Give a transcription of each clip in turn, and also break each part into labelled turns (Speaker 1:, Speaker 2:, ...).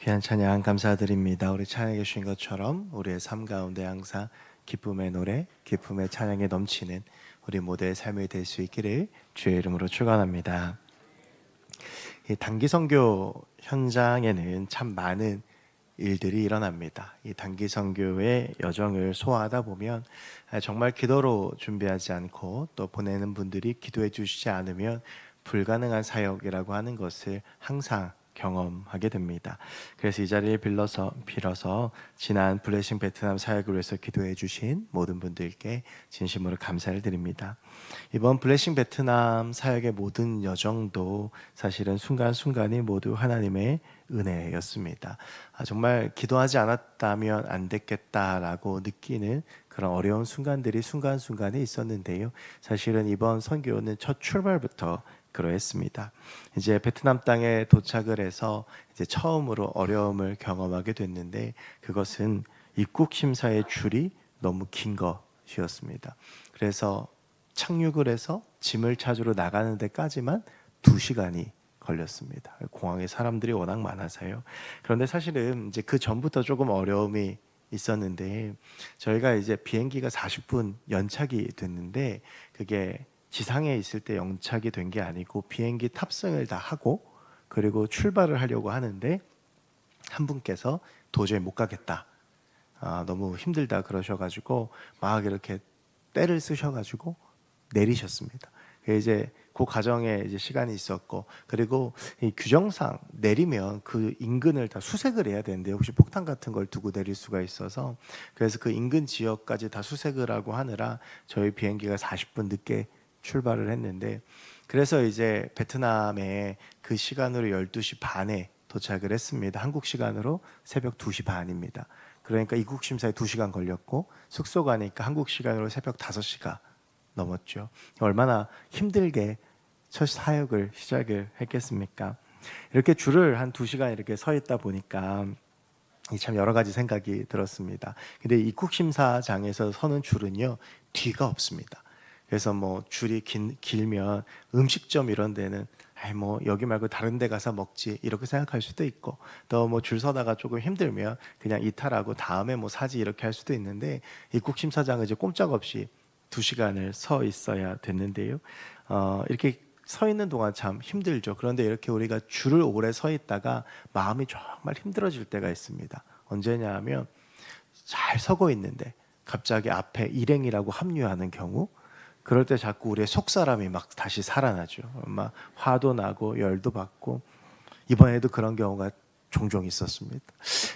Speaker 1: 귀한 찬양 감사드립니다. 우리 찬양해 주신 것처럼 우리의 삶 가운데 항상 기쁨의 노래, 기쁨의 찬양에 넘치는 우리 모두의 삶이 될 수 있기를 주의 이름으로 축원합니다. 이 단기 선교 현장에는 참 많은 일들이 일어납니다. 이 단기 선교의 여정을 소화하다 보면 정말 기도로 준비하지 않고 또 보내는 분들이 기도해 주시지 않으면 불가능한 사역이라고 하는 것을 항상 경험하게 됩니다. 그래서 이 자리를 빌어서 빌어서 지난 블레싱 베트남 사역을 위해서 기도해 주신 모든 분들께 진심으로 감사를 드립니다. 이번 블레싱 베트남 사역의 모든 여정도 사실은 순간순간이 모두 하나님의 은혜였습니다. 아, 정말 기도하지 않았다면 안 됐겠다라고 느끼는 그런 어려운 순간들이 순간순간에 있었는데요. 사실은 이번 선교는 첫 출발부터 그러했습니다. 이제 베트남 땅에 도착을 해서 이제 처음으로 어려움을 경험하게 됐는데 그것은 입국 심사의 줄이 너무 긴 것이었습니다. 그래서 착륙을 해서 짐을 찾으러 나가는 데까지만 두 시간이 걸렸습니다. 공항에 사람들이 워낙 많아서요. 그런데 사실은 이제 그 전부터 조금 어려움이 있었는데 저희가 이제 비행기가 40분 연착이 됐는데 그게 지상에 있을 때 영착이 된 게 아니고 비행기 탑승을 다 하고 그리고 출발을 하려고 하는데 한 분께서 도저히 못 가겠다. 아, 너무 힘들다 그러셔가지고 막 이렇게 때를 쓰셔가지고 내리셨습니다. 그 이제 그 과정에 이제 시간이 있었고 그리고 이 규정상 내리면 그 인근을 다 수색을 해야 되는데 혹시 폭탄 같은 걸 두고 내릴 수가 있어서 그래서 그 인근 지역까지 다 수색을 하고 하느라 저희 비행기가 40분 늦게 출발을 했는데 그래서 이제 베트남에 그 시간으로 12시 반에 도착을 했습니다. 한국 시간으로 새벽 2시 반입니다. 그러니까 입국 심사에 2시간 걸렸고 숙소 가니까 한국 시간으로 새벽 5시가 넘었죠. 얼마나 힘들게 첫 사역을 시작을 했겠습니까? 이렇게 줄을 한 2시간 이렇게 서 있다 보니까 참 여러 가지 생각이 들었습니다. 근데 입국 심사장에서 서는 줄은요. 뒤가 없습니다. 그래서 뭐 줄이 긴, 길면 음식점 이런 데는 아이 뭐 여기 말고 다른 데 가서 먹지 이렇게 생각할 수도 있고 또 뭐 줄 서다가 조금 힘들면 그냥 이탈하고 다음에 뭐 사지 이렇게 할 수도 있는데 입국 심사장은 이제 꼼짝없이 두 시간을 서 있어야 됐는데요. 어, 이렇게 서 있는 동안 참 힘들죠. 그런데 이렇게 우리가 줄을 오래 서 있다가 마음이 정말 힘들어질 때가 있습니다. 언제냐 하면 잘 서고 있는데 갑자기 앞에 일행이라고 합류하는 경우 그럴 때 자꾸 우리의 속 사람이 막 다시 살아나죠. 막 화도 나고 열도 받고 이번에도 그런 경우가 종종 있었습니다.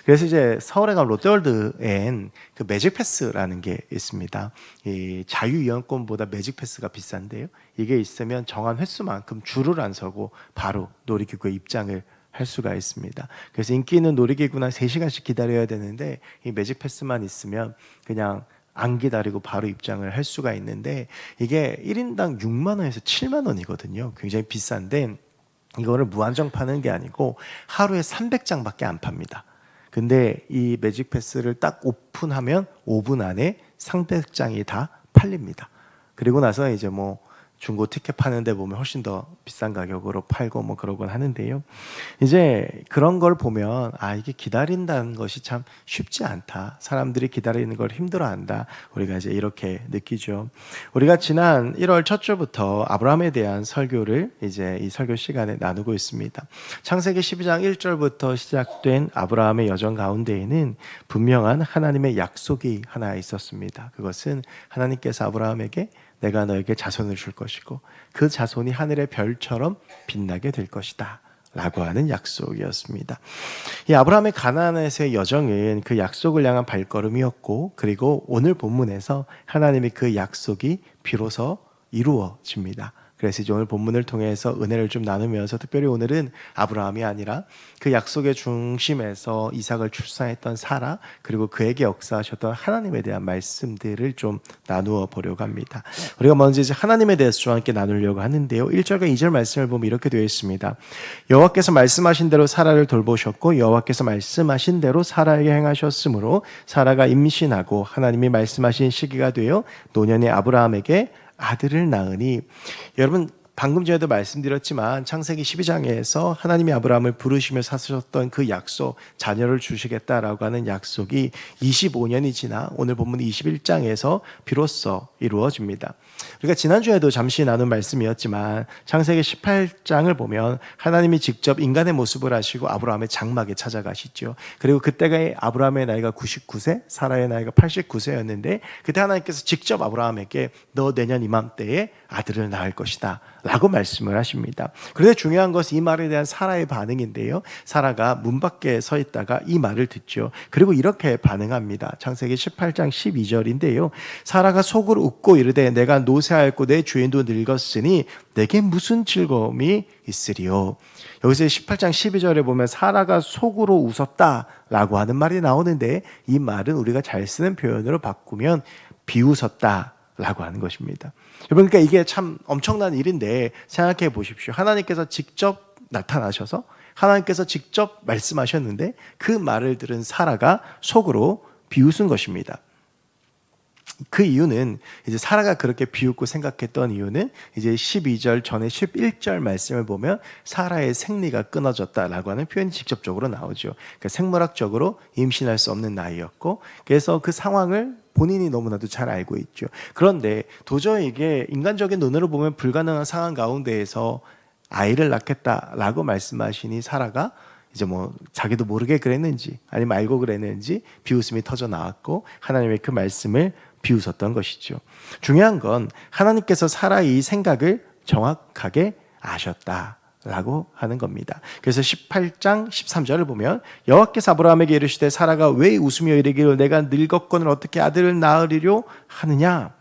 Speaker 1: 그래서 이제 서울에 가면 롯데월드엔 그 매직 패스라는 게 있습니다. 이 자유 이용권보다 매직 패스가 비싼데요. 이게 있으면 정한 횟수만큼 줄을 안 서고 바로 놀이기구에 입장을 할 수가 있습니다. 그래서 인기 있는 놀이기구는 3시간씩 기다려야 되는데 이 매직 패스만 있으면 그냥 안 기다리고 바로 입장을 할 수가 있는데 이게 1인당 6만 원에서 7만 원이거든요. 굉장히 비싼데 이거를 무한정 파는 게 아니고 하루에 300장밖에 안 팝니다. 근데 이 매직 패스를 딱 오픈하면 5분 안에 300장이 다 팔립니다. 그리고 나서 이제 뭐 중고 티켓 파는데 보면 훨씬 더 비싼 가격으로 팔고 뭐 그러곤 하는데요. 이제 그런 걸 보면 아 이게 기다린다는 것이 참 쉽지 않다. 사람들이 기다리는 걸 힘들어한다. 우리가 이제 이렇게 느끼죠. 우리가 지난 1월 첫 주부터 아브라함에 대한 설교를 이제 이 설교 시간에 나누고 있습니다. 창세기 12장 1절부터 시작된 아브라함의 여정 가운데에는 분명한 하나님의 약속이 하나 있었습니다. 그것은 하나님께서 아브라함에게 내가 너에게 자손을 줄 것이고 그 자손이 하늘의 별 처럼 빛나게 될 것이다. 라고 하는 약속이었습니다. 이 아브라함의 가나안에서의 여정은 그 약속을 향한 발걸음이었고 그리고 오늘 본문에서 하나님의 그 약속이 비로소 이루어집니다. 그래서 이제 오늘 본문을 통해서 은혜를 좀 나누면서 특별히 오늘은 아브라함이 아니라 그 약속의 중심에서 이삭을 출산했던 사라 그리고 그에게 역사하셨던 하나님에 대한 말씀들을 좀 나누어 보려고 합니다. 우리가 먼저 이제 하나님에 대해서 좀 함께 나누려고 하는데요. 1절과 2절 말씀을 보면 이렇게 되어 있습니다. 여호와께서 말씀하신 대로 사라를 돌보셨고 여호와께서 말씀하신 대로 사라에게 행하셨으므로 사라가 임신하고 하나님이 말씀하신 시기가 되어 노년의 아브라함에게 아들을 낳으니 여러분 방금 전에도 말씀드렸지만 창세기 12장에서 하나님이 아브라함을 부르시며 사셨던 그 약속, 자녀를 주시겠다라고 하는 약속이 25년이 지나 오늘 본문 21장에서 비로소 이루어집니다. 우리가 지난주에도 잠시 나눈 말씀이었지만 창세기 18장을 보면 하나님이 직접 인간의 모습을 하시고 아브라함의 장막에 찾아가시죠. 그리고 그때가 아브라함의 나이가 99세, 사라의 나이가 89세였는데 그때 하나님께서 직접 아브라함에게 너 내년 이맘때에 아들을 낳을 것이다. 라고 말씀을 하십니다. 그런데 중요한 것은 이 말에 대한 사라의 반응인데요. 사라가 문 밖에 서 있다가 이 말을 듣죠. 그리고 이렇게 반응합니다. 창세기 18장 12절인데요. 사라가 속으로 웃고 이르되 내가 노쇠하였고 내 주인도 늙었으니 내게 무슨 즐거움이 있으리요. 여기서 18장 12절에 보면 사라가 속으로 웃었다라고 하는 말이 나오는데 이 말은 우리가 잘 쓰는 표현으로 바꾸면 비웃었다. 라고 하는 것입니다. 그러니까 이게 참 엄청난 일인데 생각해 보십시오. 하나님께서 직접 나타나셔서 하나님께서 직접 말씀하셨는데 그 말을 들은 사라가 속으로 비웃은 것입니다. 그 이유는 이제 사라가 그렇게 비웃고 생각했던 이유는 이제 12절 전에 11절 말씀을 보면 사라의 생리가 끊어졌다라고 하는 표현이 직접적으로 나오죠. 그러니까 생물학적으로 임신할 수 없는 나이였고 그래서 그 상황을 본인이 너무나도 잘 알고 있죠. 그런데 도저히 이게 인간적인 눈으로 보면 불가능한 상황 가운데에서 아이를 낳겠다라고 말씀하시니 사라가 이제 뭐 자기도 모르게 그랬는지 아니면 알고 그랬는지 비웃음이 터져 나왔고 하나님의 그 말씀을 비웃었던 것이죠. 중요한 건 하나님께서 사라의 이 생각을 정확하게 아셨다. 라고 하는 겁니다. 그래서 18장 13절을 보면 여호와께서 아브라함에게 이르시되 사라가 왜 웃으며 이르기를 내가 늙었건을 어떻게 아들을 낳으리려 하느냐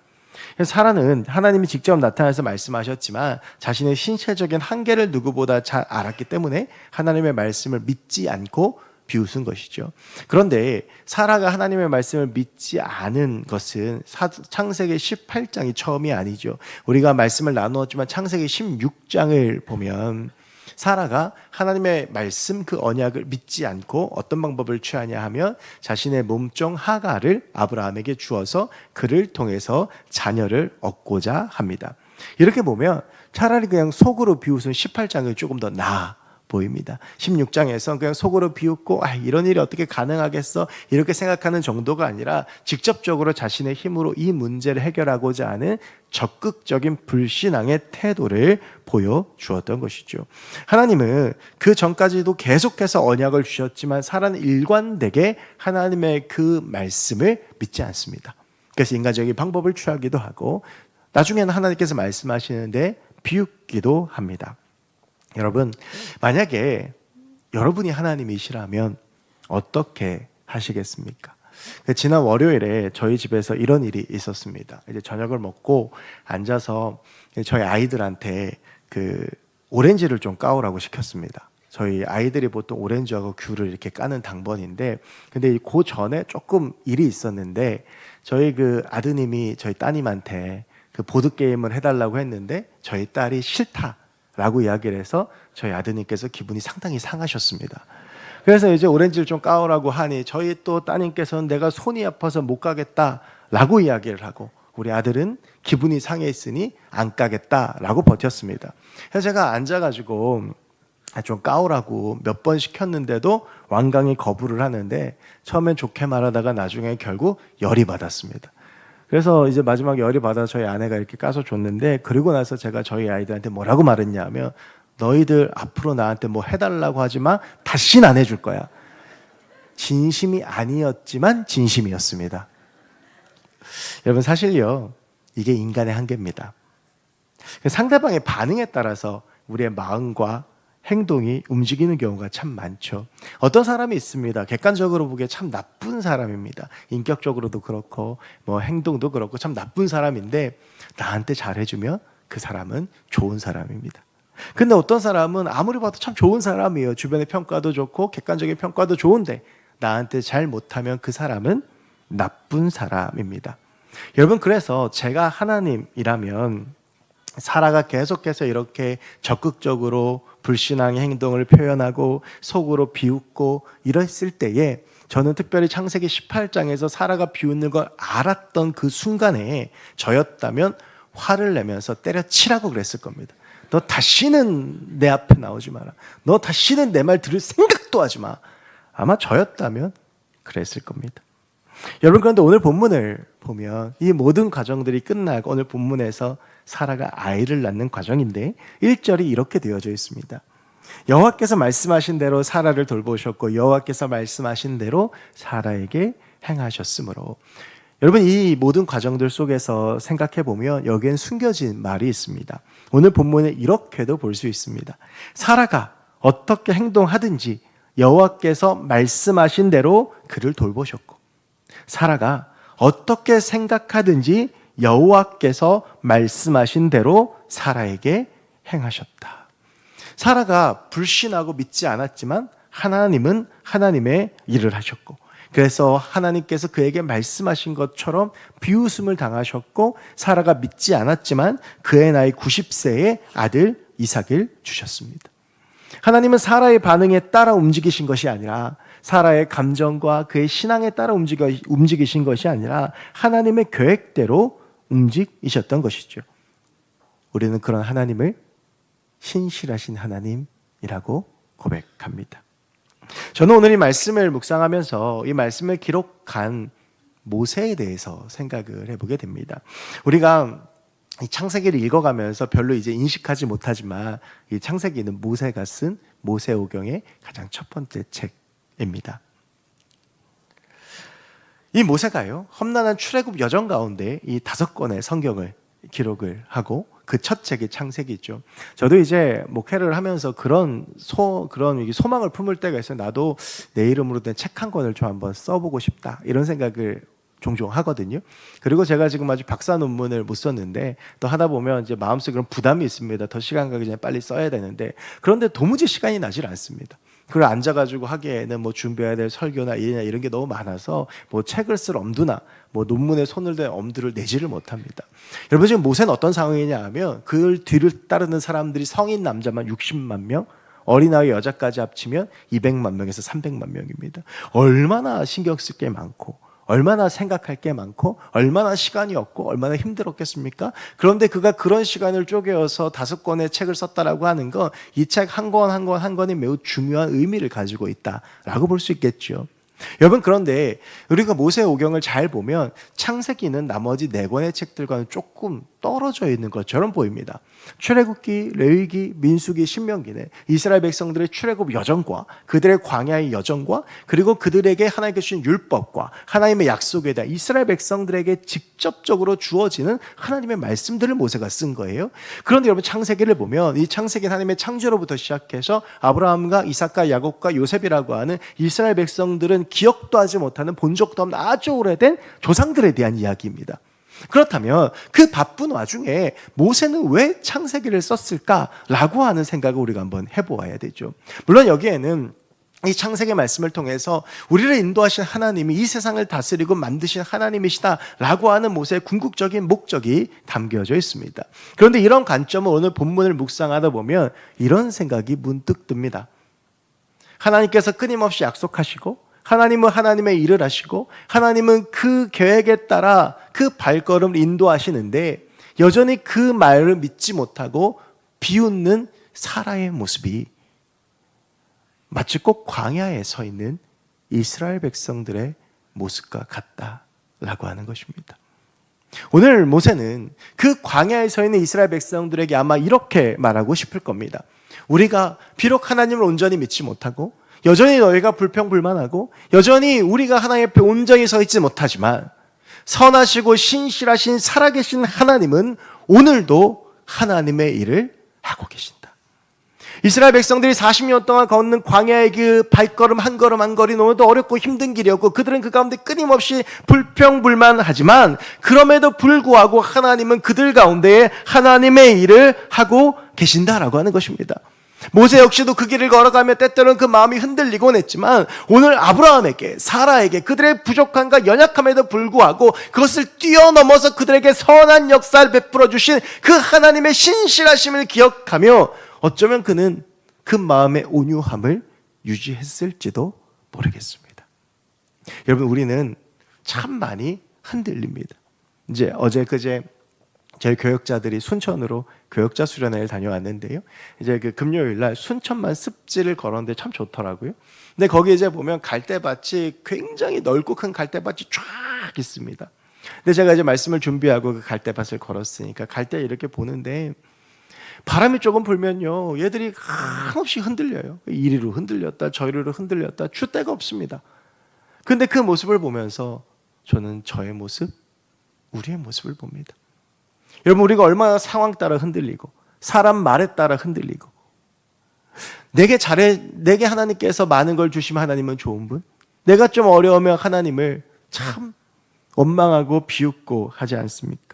Speaker 1: 사라는 하나님이 직접 나타나서 말씀하셨지만 자신의 신체적인 한계를 누구보다 잘 알았기 때문에 하나님의 말씀을 믿지 않고 비웃은 것이죠. 그런데 사라가 하나님의 말씀을 믿지 않은 것은 창세기 18장이 처음이 아니죠. 우리가 말씀을 나누었지만 창세기 16장을 보면 사라가 하나님의 말씀 그 언약을 믿지 않고 어떤 방법을 취하냐 하면 자신의 몸종 하가를 아브라함에게 주어서 그를 통해서 자녀를 얻고자 합니다. 이렇게 보면 차라리 그냥 속으로 비웃은 18장이 조금 더 나아 보입니다. 16장에서 그냥 속으로 비웃고 아, 이런 일이 어떻게 가능하겠어? 이렇게 생각하는 정도가 아니라 직접적으로 자신의 힘으로 이 문제를 해결하고자 하는 적극적인 불신앙의 태도를 보여 주었던 것이죠. 하나님은 그 전까지도 계속해서 언약을 주셨지만 사람 일관되게 하나님의 그 말씀을 믿지 않습니다. 그래서 인간적인 방법을 취하기도 하고 나중에는 하나님께서 말씀하시는데 비웃기도 합니다. 여러분, 만약에 여러분이 하나님이시라면 어떻게 하시겠습니까? 그 지난 월요일에 저희 집에서 이런 일이 있었습니다. 이제 저녁을 먹고 앉아서 저희 아이들한테 그 오렌지를 좀 까오라고 시켰습니다. 저희 아이들이 보통 오렌지하고 귤을 이렇게 까는 당번인데, 근데 그 전에 조금 일이 있었는데, 저희 그 아드님이 저희 따님한테 그 보드게임을 해달라고 했는데, 저희 딸이 싫다. 라고 이야기를 해서 저희 아드님께서 기분이 상당히 상하셨습니다. 그래서 이제 오렌지를 좀 까오라고 하니 저희 또 따님께서는 내가 손이 아파서 못 가겠다 라고 이야기를 하고 우리 아들은 기분이 상해 있으니 안 까겠다 라고 버텼습니다. 그래서 제가 앉아가지고 좀 까오라고 몇 번 시켰는데도 완강히 거부를 하는데 처음엔 좋게 말하다가 나중에 결국 열이 받았습니다. 그래서 이제 마지막에 열이 받아 저희 아내가 이렇게 까서 줬는데 그리고 나서 제가 저희 아이들한테 뭐라고 말했냐면 너희들 앞으로 나한테 뭐 해달라고 하지만 다시는 안 해줄 거야. 진심이 아니었지만 진심이었습니다. 여러분 사실요 이게 인간의 한계입니다. 상대방의 반응에 따라서 우리의 마음과 행동이 움직이는 경우가 참 많죠. 어떤 사람이 있습니다. 객관적으로 보기에 참 나쁜 사람입니다. 인격적으로도 그렇고, 뭐 행동도 그렇고, 참 나쁜 사람인데, 나한테 잘해주면 그 사람은 좋은 사람입니다. 근데 어떤 사람은 아무리 봐도 참 좋은 사람이에요. 주변의 평가도 좋고, 객관적인 평가도 좋은데, 나한테 잘 못하면 그 사람은 나쁜 사람입니다. 여러분, 그래서 제가 하나님이라면, 사라가 계속해서 이렇게 적극적으로 불신앙의 행동을 표현하고 속으로 비웃고 이랬을 때에 저는 특별히 창세기 18장에서 사라가 비웃는 걸 알았던 그 순간에 저였다면 화를 내면서 때려치라고 그랬을 겁니다. 너 다시는 내 앞에 나오지 마라. 너 다시는 내 말 들을 생각도 하지 마. 아마 저였다면 그랬을 겁니다. 여러분 그런데 오늘 본문을 보면 이 모든 과정들이 끝나고 오늘 본문에서 사라가 아이를 낳는 과정인데 1절이 이렇게 되어져 있습니다. 여호와께서 말씀하신 대로 사라를 돌보셨고 여호와께서 말씀하신 대로 사라에게 행하셨으므로 여러분 이 모든 과정들 속에서 생각해 보면 여기엔 숨겨진 말이 있습니다. 오늘 본문에 이렇게도 볼 수 있습니다. 사라가 어떻게 행동하든지 여호와께서 말씀하신 대로 그를 돌보셨고 사라가 어떻게 생각하든지 여호와께서 말씀하신 대로 사라에게 행하셨다. 사라가 불신하고 믿지 않았지만 하나님은 하나님의 일을 하셨고 그래서 하나님께서 그에게 말씀하신 것처럼 비웃음을 당하셨고 사라가 믿지 않았지만 그의 나이 90세에 아들 이삭을 주셨습니다. 하나님은 사라의 반응에 따라 움직이신 것이 아니라 사라의 감정과 그의 신앙에 따라 움직이신 것이 아니라 하나님의 계획대로 움직이셨던 것이죠. 우리는 그런 하나님을 신실하신 하나님이라고 고백합니다. 저는 오늘 이 말씀을 묵상하면서 이 말씀을 기록한 모세에 대해서 생각을 해보게 됩니다. 우리가 이 창세기를 읽어가면서 별로 이제 인식하지 못하지만 이 창세기는 모세가 쓴 모세오경의 가장 첫 번째 책입니다. 이 모세가요 험난한 출애굽 여정 가운데 이 다섯 권의 성경을 기록을 하고 그 첫 책이 창세기죠. 저도 이제 목회를 하면서 그런 소 그런 소망을 품을 때가 있어요. 나도 내 이름으로 된 책 한 권을 좀 한번 써보고 싶다 이런 생각을 종종 하거든요. 그리고 제가 지금 아직 박사 논문을 못 썼는데 또 하다 보면 이제 마음속에 그런 부담이 있습니다. 더 시간 가기 전에 빨리 써야 되는데 그런데 도무지 시간이 나질 않습니다. 그걸 앉아가지고 하기에는 뭐 준비해야 될 설교나 일이나 이런 게 너무 많아서 뭐 책을 쓸 엄두나 뭐 논문에 손을 댄 엄두를 내지를 못합니다. 여러분 지금 모세는 어떤 상황이냐 하면 그 뒤를 따르는 사람들이 성인 남자만 60만 명, 어린아이 여자까지 합치면 200만 명에서 300만 명입니다. 얼마나 신경 쓸 게 많고 얼마나 생각할 게 많고 얼마나 시간이 없고 얼마나 힘들었겠습니까? 그런데 그가 그런 시간을 쪼개어서 다섯 권의 책을 썼다라고 하는 건 이 책 한 권 한 권 한 권이 매우 중요한 의미를 가지고 있다라고 볼 수 있겠죠. 여러분 그런데 우리가 모세 오경을 잘 보면 창세기는 나머지 네 권의 책들과는 조금 떨어져 있는 것처럼 보입니다. 출애굽기, 레위기, 민수기, 신명기는 이스라엘 백성들의 출애굽 여정과 그들의 광야의 여정과 그리고 그들에게 하나님께 주신 율법과 하나님의 약속에 대한 이스라엘 백성들에게 직접적으로 주어지는 하나님의 말씀들을 모세가 쓴 거예요. 그런데 여러분 창세기를 보면 이 창세기 하나님의 창조로부터 시작해서 아브라함과 이삭과 야곱과 요셉이라고 하는 이스라엘 백성들은 기억도 하지 못하는 본 적도 없는 아주 오래된 조상들에 대한 이야기입니다. 그렇다면 그 바쁜 와중에 모세는 왜 창세기를 썼을까라고 하는 생각을 우리가 한번 해보아야 되죠. 물론 여기에는 이 창세기 말씀을 통해서 우리를 인도하신 하나님이 이 세상을 다스리고 만드신 하나님이시다라고 하는 모세의 궁극적인 목적이 담겨져 있습니다. 그런데 이런 관점을 오늘 본문을 묵상하다 보면 이런 생각이 문득 듭니다. 하나님께서 끊임없이 약속하시고 하나님은 하나님의 일을 하시고 하나님은 그 계획에 따라 그 발걸음을 인도하시는데 여전히 그 말을 믿지 못하고 비웃는 사라의 모습이 마치 꼭 광야에 서 있는 이스라엘 백성들의 모습과 같다라고 하는 것입니다. 오늘 모세는 그 광야에 서 있는 이스라엘 백성들에게 아마 이렇게 말하고 싶을 겁니다. 우리가 비록 하나님을 온전히 믿지 못하고 여전히 너희가 불평불만하고 여전히 우리가 하나님 앞에 온전히 서 있지 못하지만 선하시고 신실하신 살아계신 하나님은 오늘도 하나님의 일을 하고 계신다. 이스라엘 백성들이 40년 동안 걷는 광야의 그 발걸음 한 걸음 한 걸음 너무도 어렵고 힘든 길이었고 그들은 그 가운데 끊임없이 불평불만하지만 그럼에도 불구하고 하나님은 그들 가운데 하나님의 일을 하고 계신다라고 하는 것입니다. 모세 역시도 그 길을 걸어가며 때때로는 그 마음이 흔들리곤 했지만 오늘 아브라함에게 사라에게 그들의 부족함과 연약함에도 불구하고 그것을 뛰어넘어서 그들에게 선한 역사를 베풀어 주신 그 하나님의 신실하심을 기억하며 어쩌면 그는 그 마음의 온유함을 유지했을지도 모르겠습니다. 여러분 우리는 참 많이 흔들립니다. 이제 어제 그제 저희 교역자들이 순천으로 교역자 수련회를 다녀왔는데요. 이제 그 금요일 날 순천만 습지를 걸었는데 참 좋더라고요. 근데 거기 이제 보면 갈대밭이 굉장히 넓고 큰 갈대밭이 쫙 있습니다. 근데 제가 이제 말씀을 준비하고 그 갈대밭을 걸었으니까 갈대 이렇게 보는데 바람이 조금 불면요. 얘들이 한없이 흔들려요. 이리로 흔들렸다, 저리로 흔들렸다. 줄 데가 없습니다. 근데 그 모습을 보면서 저는 저의 모습, 우리의 모습을 봅니다. 여러분, 우리가 얼마나 상황 따라 흔들리고, 사람 말에 따라 흔들리고, 내게 잘해, 내게 하나님께서 많은 걸 주시면 하나님은 좋은 분, 내가 좀 어려우면 하나님을 참 원망하고 비웃고 하지 않습니까?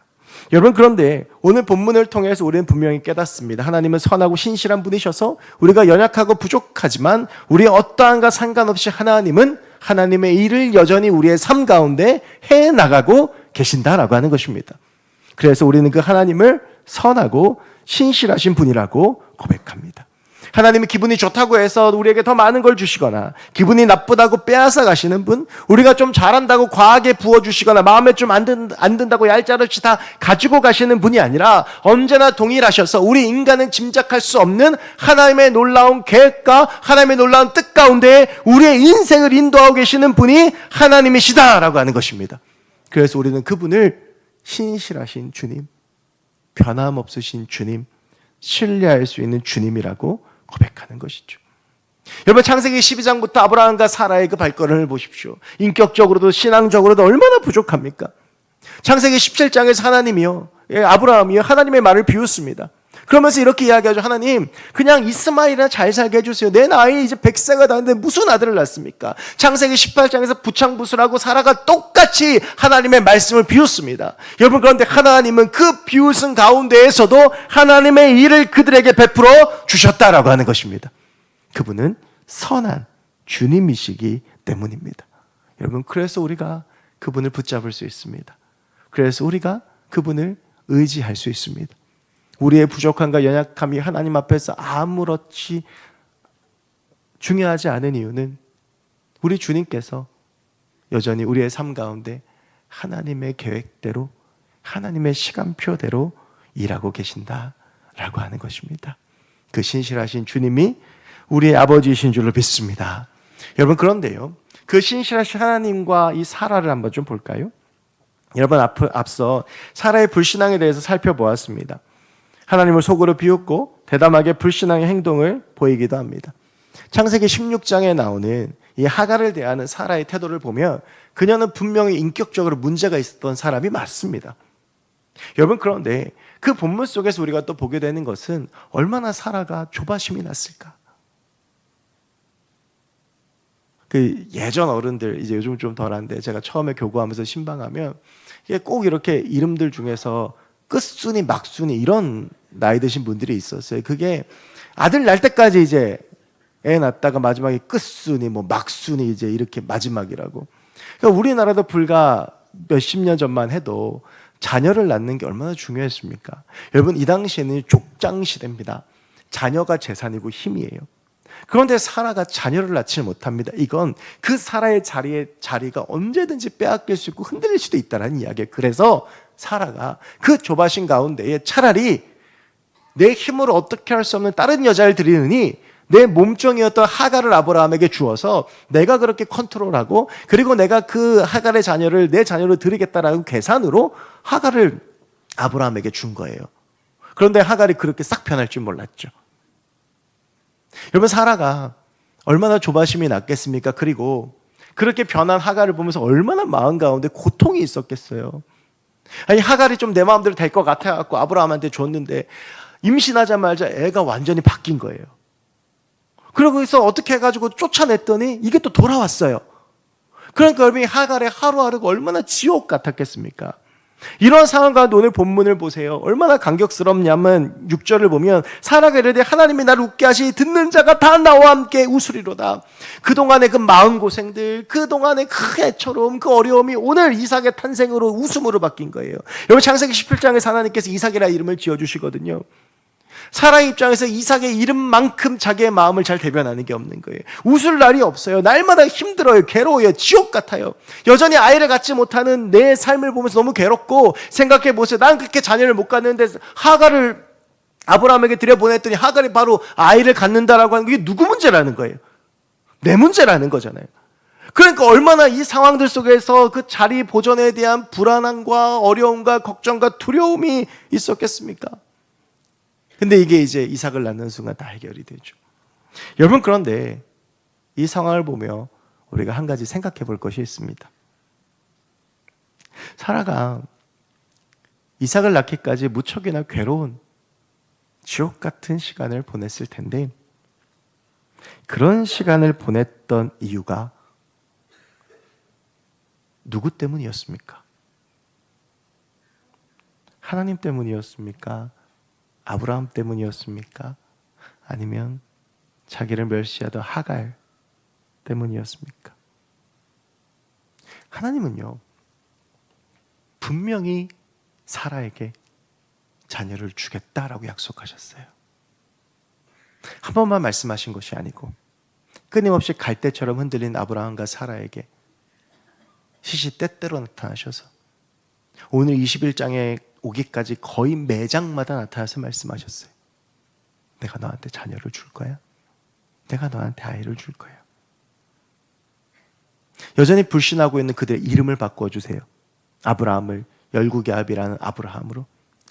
Speaker 1: 여러분 그런데 오늘 본문을 통해서 우리는 분명히 깨닫습니다. 하나님은 선하고 신실한 분이셔서 우리가 연약하고 부족하지만 우리의 어떠한가 상관없이 하나님은 하나님의 일을 여전히 우리의 삶 가운데 해 나가고 계신다라고 하는 것입니다. 그래서 우리는 그 하나님을 선하고 신실하신 분이라고 고백합니다. 하나님이 기분이 좋다고 해서 우리에게 더 많은 걸 주시거나 기분이 나쁘다고 빼앗아 가시는 분, 우리가 좀 잘한다고 과하게 부어 주시거나 마음에 좀안 든다고 얄짤없이 다 가지고 가시는 분이 아니라 언제나 동일하셔서 우리 인간은 짐작할 수 없는 하나님의 놀라운 계획과 하나님의 놀라운 뜻 가운데 우리의 인생을 인도하고 계시는 분이 하나님이시다라고 하는 것입니다. 그래서 우리는 그분을 신실하신 주님, 변함없으신 주님, 신뢰할 수 있는 주님이라고 고백하는 것이죠. 여러분 창세기 12장부터 아브라함과 사라의 그 발걸음을 보십시오. 인격적으로도 신앙적으로도 얼마나 부족합니까? 창세기 17장에서 하나님이요. 예, 아브라함이요. 하나님의 말을 비웃습니다. 그러면서 이렇게 이야기하죠. 하나님, 그냥 이스마엘이나 잘 살게 해주세요. 내 나이 이제 100세가 다는데 무슨 아들을 낳습니까? 창세기 18장에서 부창부수라고 사라가 똑같이 하나님의 말씀을 비웃습니다. 여러분, 그런데 하나님은 그 비웃음 가운데에서도 하나님의 일을 그들에게 베풀어 주셨다라고 하는 것입니다. 그분은 선한 주님이시기 때문입니다. 여러분, 그래서 우리가 그분을 붙잡을 수 있습니다. 그래서 우리가 그분을 의지할 수 있습니다. 우리의 부족함과 연약함이 하나님 앞에서 아무렇지 중요하지 않은 이유는 우리 주님께서 여전히 우리의 삶 가운데 하나님의 계획대로 하나님의 시간표대로 일하고 계신다라고 하는 것입니다. 그 신실하신 주님이 우리의 아버지이신 줄로 믿습니다. 여러분 그런데요. 그 신실하신 하나님과 이 사라를 한번 좀 볼까요? 여러분 앞, 앞서 사라의 불신앙에 대해서 살펴보았습니다. 하나님을 속으로 비웃고 대담하게 불신앙의 행동을 보이기도 합니다. 창세기 16장에 나오는 이 하가를 대하는 사라의 태도를 보면 그녀는 분명히 인격적으로 문제가 있었던 사람이 맞습니다. 여러분 그런데 그 본문 속에서 우리가 또 보게 되는 것은 얼마나 사라가 조바심이 났을까? 그 예전 어른들 이제 요즘 좀 덜한데 제가 처음에 교구하면서 신방하면 이게 꼭 이렇게 이름들 중에서 끝순이 막순이 이런 나이 드신 분들이 있었어요. 그게 아들 날 때까지 이제 애 낳다가 마지막에 끝순이 뭐 막순이 이제 이렇게 마지막이라고. 그러니까 우리나라도 불과 몇십 년 전만 해도 자녀를 낳는 게 얼마나 중요했습니까? 여러분 이 당시에는 족장 시대입니다. 자녀가 재산이고 힘이에요. 그런데 사라가 자녀를 낳지 못합니다. 이건 그 사라의 자리에 자리가 언제든지 빼앗길 수 있고 흔들릴 수도 있다는 이야기예요. 그래서 사라가 그 조바심 가운데에 차라리 내 힘으로 어떻게 할 수 없는 다른 여자를 드리느니 내 몸종이었던 하가를 아브라함에게 주어서 내가 그렇게 컨트롤하고 그리고 내가 그 하갈의 자녀를 내 자녀로 드리겠다라는 계산으로 하가를 아브라함에게 준 거예요. 그런데 하갈이 그렇게 싹 변할 줄 몰랐죠. 여러분 사라가 얼마나 조바심이 났겠습니까? 그리고 그렇게 변한 하갈을 보면서 얼마나 마음 가운데 고통이 있었겠어요. 아니 하갈이 좀 내 마음대로 될 것 같아 갖고 아브라함한테 줬는데 임신하자마자 애가 완전히 바뀐 거예요. 그러고서 어떻게 해가지고 쫓아냈더니 이게 또 돌아왔어요. 그러니까 여러분이 하갈의 하루하루가 얼마나 지옥 같았겠습니까? 이런 상황 가운데 오늘 본문을 보세요. 얼마나 감격스럽냐면 6절을 보면 사라가 이르되 하나님이 나를 웃게 하시 듣는 자가 다 나와 함께 웃으리로다. 그동안의 그 마음 고생들, 그동안의 그 애처럼 그 어려움이 오늘 이삭의 탄생으로 웃음으로 바뀐 거예요. 여러분 창세기 17장에서 하나님께서 이삭이라 이름을 지어 주시거든요. 사라의 입장에서 이삭의 이름만큼 자기의 마음을 잘 대변하는 게 없는 거예요. 웃을 날이 없어요. 날마다 힘들어요. 괴로워요. 지옥 같아요. 여전히 아이를 갖지 못하는 내 삶을 보면서 너무 괴롭고 생각해 보세요. 난 그렇게 자녀를 못 갖는데 하가를 아브라함에게 들여보냈더니 하갈이 바로 아이를 갖는다라고 하는 게 누구 문제라는 거예요. 내 문제라는 거잖아요. 그러니까 얼마나 이 상황들 속에서 그 자리 보존에 대한 불안함과 어려움과 걱정과 두려움이 있었겠습니까? 근데 이게 이제 이삭을 낳는 순간 다 해결이 되죠. 여러분 그런데 이 상황을 보며 우리가 한 가지 생각해 볼 것이 있습니다. 사라가 이삭을 낳기까지 무척이나 괴로운 지옥 같은 시간을 보냈을 텐데 그런 시간을 보냈던 이유가 누구 때문이었습니까? 하나님 때문이었습니까? 아브라함 때문이었습니까? 아니면 자기를 멸시하던 하갈 때문이었습니까? 하나님은요, 분명히 사라에게 자녀를 주겠다라고 약속하셨어요. 한 번만 말씀하신 것이 아니고 끊임없이 갈대처럼 흔들린 아브라함과 사라에게 시시때때로 나타나셔서 오늘 21장에 오기까지 거의 매장마다 나타나서 말씀하셨어요. 내가 너한테 자녀를 줄 거야. 내가 너한테 아이를 줄 거야. 여전히 불신하고 있는 그들의 이름을 바꾸어 주세요. 아브라함을 열국의 아비라는 아브라함으로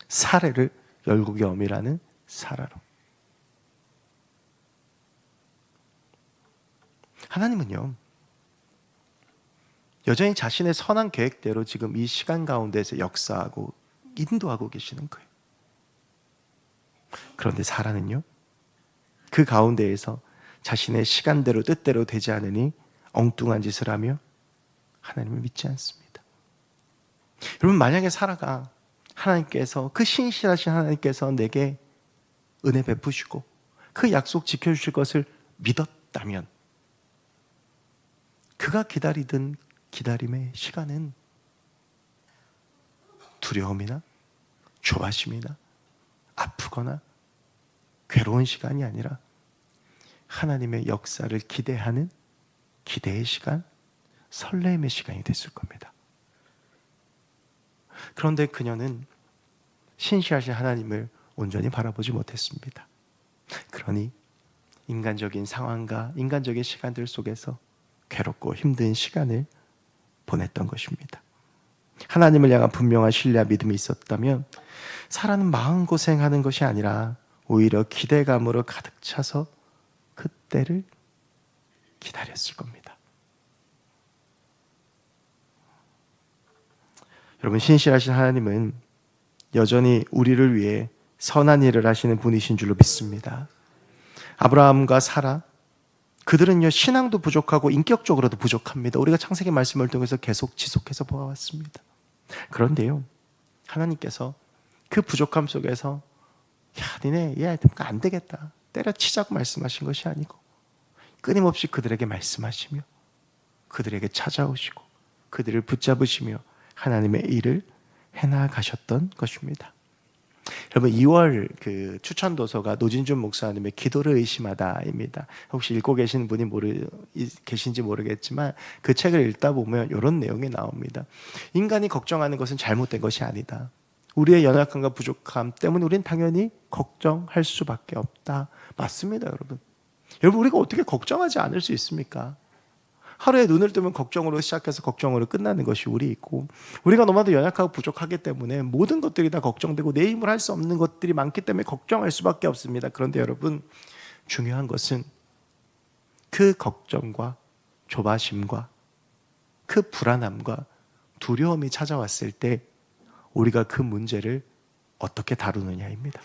Speaker 1: 사례를 열국의 어미라는 사라로. 하나님은요, 여전히 자신의 선한 계획대로 지금 이 시간 가운데서 역사하고 인도하고 계시는 거예요. 그런데 사라는요, 그 가운데에서 자신의 시간대로 뜻대로 되지 않으니 엉뚱한 짓을 하며 하나님을 믿지 않습니다. 여러분, 만약에 사라가 하나님께서 그 신실하신 하나님께서 내게 은혜 베푸시고 그 약속 지켜 주실 것을 믿었다면 그가 기다리던 기다림의 시간은 두려움이나 조바심이나 아프거나 괴로운 시간이 아니라 하나님의 역사를 기대하는 기대의 시간, 설레임의 시간이 됐을 겁니다. 그런데 그녀는 신시하신 하나님을 온전히 바라보지 못했습니다. 그러니 인간적인 상황과 인간적인 시간들 속에서 괴롭고 힘든 시간을 보냈던 것입니다. 하나님을 향한 분명한 신뢰와 믿음이 있었다면 사라는 마음 고생하는 것이 아니라 오히려 기대감으로 가득 차서 그때를 기다렸을 겁니다. 여러분 신실하신 하나님은 여전히 우리를 위해 선한 일을 하시는 분이신 줄로 믿습니다. 아브라함과 사라 그들은요 신앙도 부족하고 인격적으로도 부족합니다. 우리가 창세기 말씀을 통해서 계속 지속해서 보아왔습니다. 그런데요 하나님께서 그 부족함 속에서 야 니네 얘안 되겠다 때려치자고 말씀하신 것이 아니고 끊임없이 그들에게 말씀하시며 그들에게 찾아오시고 그들을 붙잡으시며 하나님의 일을 해나가셨던 것입니다. 여러분 2월 그 추천 도서가 노진준 목사님의 기도를 의심하다입니다. 혹시 읽고 계신 분이 모르 계신지 모르겠지만 그 책을 읽다 보면 이런 내용이 나옵니다. 인간이 걱정하는 것은 잘못된 것이 아니다. 우리의 연약함과 부족함 때문에 우리는 당연히 걱정할 수밖에 없다. 맞습니다, 여러분. 여러분 우리가 어떻게 걱정하지 않을 수 있습니까? 하루에 눈을 뜨면 걱정으로 시작해서 걱정으로 끝나는 것이 우리 있고 우리가 너무나도 연약하고 부족하기 때문에 모든 것들이 다 걱정되고 내 힘을 할수 없는 것들이 많기 때문에 걱정할 수밖에 없습니다. 그런데 여러분 중요한 것은 그 걱정과 조바심과 그 불안함과 두려움이 찾아왔을 때 우리가 그 문제를 어떻게 다루느냐입니다.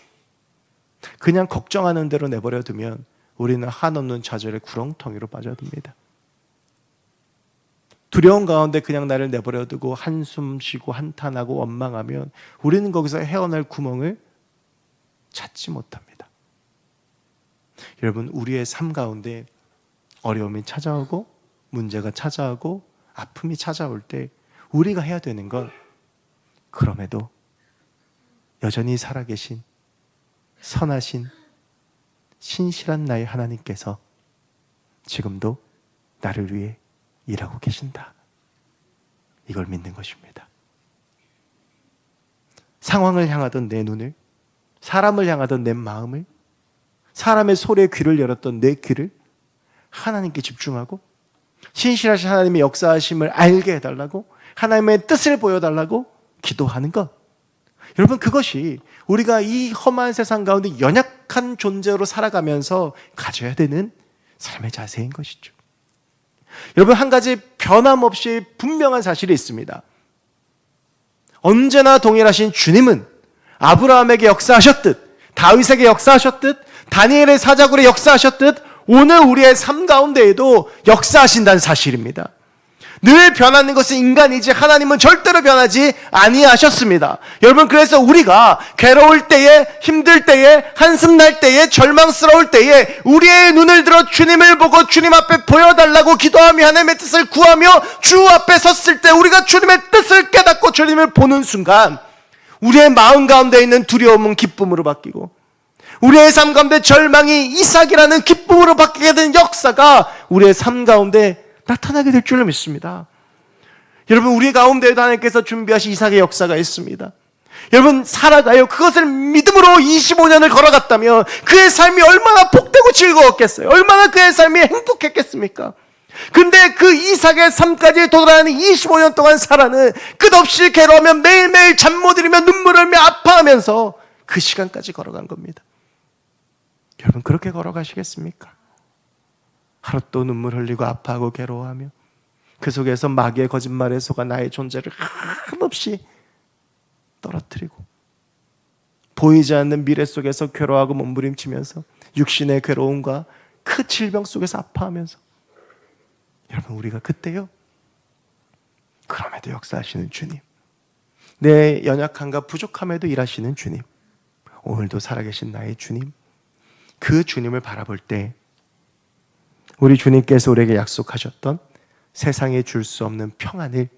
Speaker 1: 그냥 걱정하는 대로 내버려 두면 우리는 한없는 좌절의 구렁텅이로 빠져듭니다. 두려운 가운데 그냥 나를 내버려 두고 한숨 쉬고 한탄하고 원망하면 우리는 거기서 헤어날 구멍을 찾지 못합니다. 여러분, 우리의 삶 가운데 어려움이 찾아오고 문제가 찾아오고 아픔이 찾아올 때 우리가 해야 되는 건 그럼에도 여전히 살아계신 선하신 신실한 나의 하나님께서 지금도 나를 위해 일하고 계신다. 이걸 믿는 것입니다. 상황을 향하던 내 눈을, 사람을 향하던 내 마음을, 사람의 소리에 귀를 열었던 내 귀를 하나님께 집중하고 신실하신 하나님의 역사하심을 알게 해달라고 하나님의 뜻을 보여달라고 기도하는 것. 여러분, 그것이 우리가 이 험한 세상 가운데 연약한 존재로 살아가면서 가져야 되는 삶의 자세인 것이죠. 여러분, 한 가지 변함없이 분명한 사실이 있습니다. 언제나 동일하신 주님은 아브라함에게 역사하셨듯, 다윗에게 역사하셨듯, 다니엘의 사자굴에 역사하셨듯, 오늘 우리의 삶 가운데에도 역사하신다는 사실입니다. 늘 변하는 것은 인간이지 하나님은 절대로 변하지 아니하셨습니다. 여러분 그래서 우리가 괴로울 때에 힘들 때에 한숨 날 때에 절망스러울 때에 우리의 눈을 들어 주님을 보고 주님 앞에 보여달라고 기도하며 하나님의 뜻을 구하며 주 앞에 섰을 때 우리가 주님의 뜻을 깨닫고 주님을 보는 순간 우리의 마음 가운데 있는 두려움은 기쁨으로 바뀌고 우리의 삶 가운데 절망이 이삭이라는 기쁨으로 바뀌게 된 역사가 우리의 삶 가운데 나타나게 될 줄로 믿습니다. 여러분, 우리 가운데에도 하나님께서 준비하신 이삭의 역사가 있습니다. 여러분, 살아가요. 그것을 믿음으로 25년을 걸어갔다면 그의 삶이 얼마나 복되고 즐거웠겠어요? 얼마나 그의 삶이 행복했겠습니까? 근데 그 이삭의 삶까지 도달하는 25년 동안 살아는 끝없이 괴로우며 매일매일 잠 못 이루며 눈물 흘며 아파하면서 그 시간까지 걸어간 겁니다. 여러분, 그렇게 걸어가시겠습니까? 하루 또 눈물 흘리고 아파하고 괴로워하며 그 속에서 마귀의 거짓말에 속아 나의 존재를 한없이 떨어뜨리고 보이지 않는 미래 속에서 괴로워하고 몸부림치면서 육신의 괴로움과 그 질병 속에서 아파하면서 여러분 우리가 그때요. 그럼에도 역사하시는 주님 내 연약함과 부족함에도 일하시는 주님 오늘도 살아계신 나의 주님 그 주님을 바라볼 때 우리 주님께서 우리에게 약속하셨던 세상에 줄 수 없는 평안을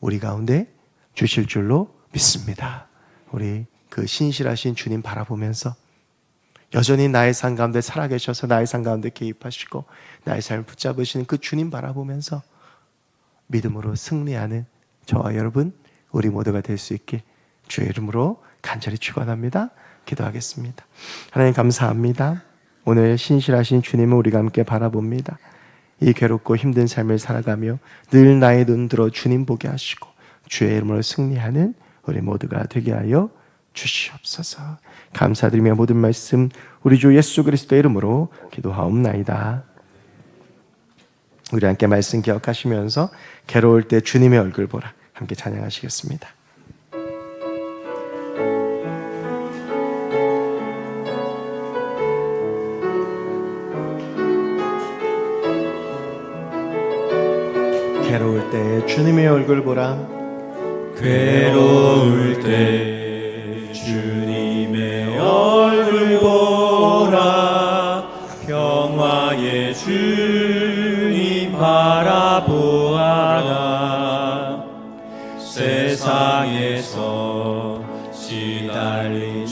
Speaker 1: 우리 가운데 주실 줄로 믿습니다. 우리 그 신실하신 주님 바라보면서 여전히 나의 삶 가운데 살아계셔서 나의 삶 가운데 개입하시고 나의 삶을 붙잡으시는 그 주님 바라보면서 믿음으로 승리하는 저와 여러분 우리 모두가 될 수 있게 주의 이름으로 간절히 축원합니다. 기도하겠습니다. 하나님 감사합니다. 오늘 신실하신 주님을 우리가 함께 바라봅니다. 이 괴롭고 힘든 삶을 살아가며 늘 나의 눈 들어 주님 보게 하시고 주의 이름으로 승리하는 우리 모두가 되게 하여 주시옵소서. 감사드리며 모든 말씀 우리 주 예수 그리스도의 이름으로 기도하옵나이다. 우리 함께 말씀 기억하시면서 괴로울 때 주님의 얼굴 보라 함께 찬양하시겠습니다. 주님의 얼굴 보라.
Speaker 2: 괴로울 때 주님의 얼굴 보라. 평화의 주님 바라보아라. 세상에서 시달린